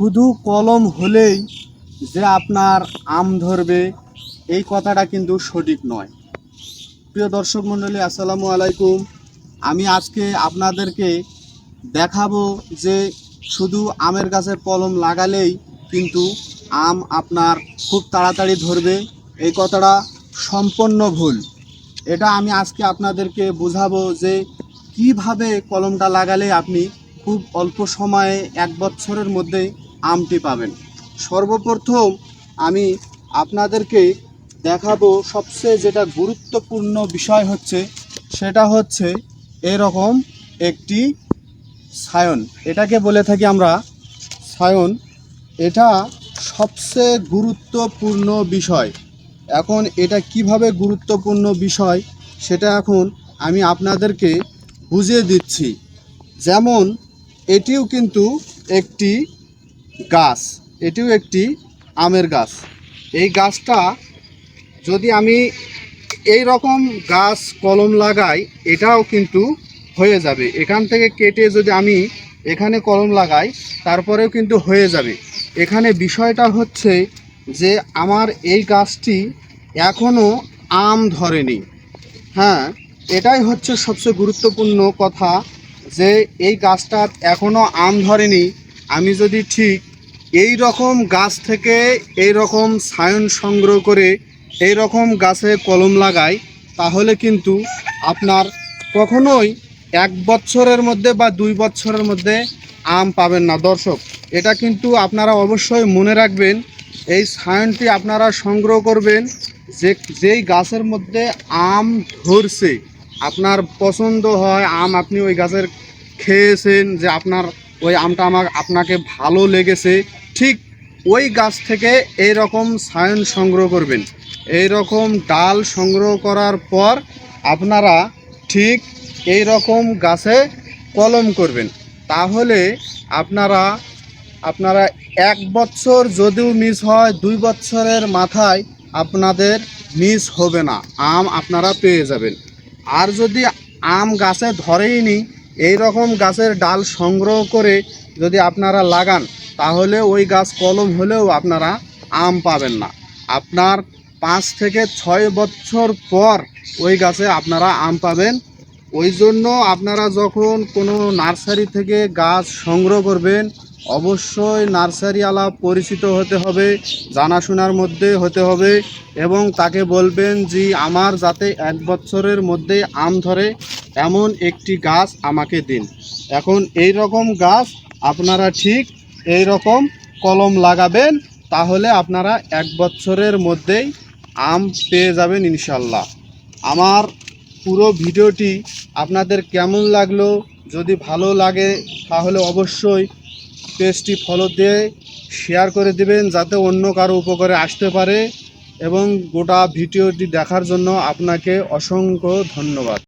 শুধু কলম হলেই যে আপনার আম ধরবে, এই কথাটা কিন্তু সঠিক নয়। প্রিয় দর্শক মণ্ডলী, আসসালামু আলাইকুম। আমি আজকে আপনাদেরকে দেখাবো যে শুধু আমের গাছের কলম লাগালেই কিন্তু আম আপনার খুব তাড়াতাড়ি ধরবে। এই কথাটা সম্পূর্ণ ভুল। এটা আমি আজকে আপনাদেরকে বোঝাবো যে কীভাবে কলমটা লাগালে আপনি খুব অল্প সময়ে এক বছরের মধ্যেই আমটি পাবেন। সর্বপ্রথম আমি আপনাদেরকে দেখাবো সবচেয়ে যেটা গুরুত্বপূর্ণ বিষয় হচ্ছে, সেটা হচ্ছে এরকম একটি সায়ন। এটাকে বলে থাকি আমরা সায়ন। এটা সবচেয়ে গুরুত্বপূর্ণ বিষয়। এখন এটা কীভাবে গুরুত্বপূর্ণ বিষয়, সেটা এখন আমি আপনাদেরকে বুঝিয়ে দিচ্ছি। যেমন, এটিও কিন্তু একটি গাছ, এটিও একটি আমের গাছ। এই গাছটা যদি আমি এই রকম গাছ, কলম লাগাই, এটাও কিন্তু হয়ে যাবে। এখান থেকে কেটে যদি আমি এখানে কলম লাগাই, তারপরেও কিন্তু হয়ে যাবে। এখানে বিষয়টা হচ্ছে যে আমার এই গাছটি এখনও আম ধরেনি। হ্যাঁ এটাই হচ্ছে সবচেয়ে গুরুত্বপূর্ণ কথা যে এই গাছটা এখনও আম ধরেনি। আমি যদি ঠিক এই রকম গাছ থেকে এই রকম সায়ন সংগ্রহ করে এই রকম গাছে কলম লাগাই তাহলে কিন্তু আপনার কখনোই এক বছরের মধ্যে বা দুই বছরের মধ্যে আম পাবেন না। দর্শক, এটা কিন্তু আপনারা অবশ্যই মনে রাখবেন, এই সায়নটি আপনারা সংগ্রহ করবেন, যে, যেই গাছের মধ্যে আম ধরছে, আপনার পছন্দ হয় আম আপনি ওই গাছের খেয়েছেন যে আপনার ওই আমটা আমার, আপনাকে ভালো লেগেছে ঠিক ওই গাছ থেকে এই রকম সায়ন সংগ্রহ করবেন। এই রকম ডাল সংগ্রহ করার পর আপনারা ঠিক এই রকম গাছে কলম করবেন। তাহলে আপনারা আপনারা এক বছর যদিও মিস হয়, দুই বছরের মাথায় আপনাদের মিস হবে না, আম আপনারা পেয়ে যাবেন। আর যদি আম গাছে ধরেই নি এই রকম গাছের ডাল সংগ্রহ করে যদি আপনারা লাগান তাহলে ওই গাছ কলম হলেও আপনারা আম পাবেন না। আপনার পাঁচ থেকে ছয় বছর পর ওই গাছে আপনারা আম পাবেন। ওই জন্য আপনারা যখন কোনো নার্সারি থেকে গাছ সংগ্রহ করবেন, অবশ্যই নার্সারিওয়ালা পরিচিত হতে হবে, জানাশোনার মধ্যে হতে হবে এবং তাকে বলবেন যে, আমার যাতে এক বছরের মধ্যে আম ধরে এমন একটি গাছ আমাকে দিন। এখন এই রকম গাছ আপনারা ঠিক এই রকম কলম লাগাবেন, তাহলে আপনারা এক বছরের মধ্যেই আম পেয়ে যাবেন ইনশাল্লাহ। আমার পুরো ভিডিওটি আপনাদের কেমন লাগল, যদি ভালো লাগে, তাহলে অবশ্যই পেজটি ফলো দিয়ে শেয়ার করে দিবেন, যাতে অন্য কারও উপকারে আসতে পারে। এবং গোটা ভিডিওটি দেখার জন্য আপনাকে অসংখ্য ধন্যবাদ।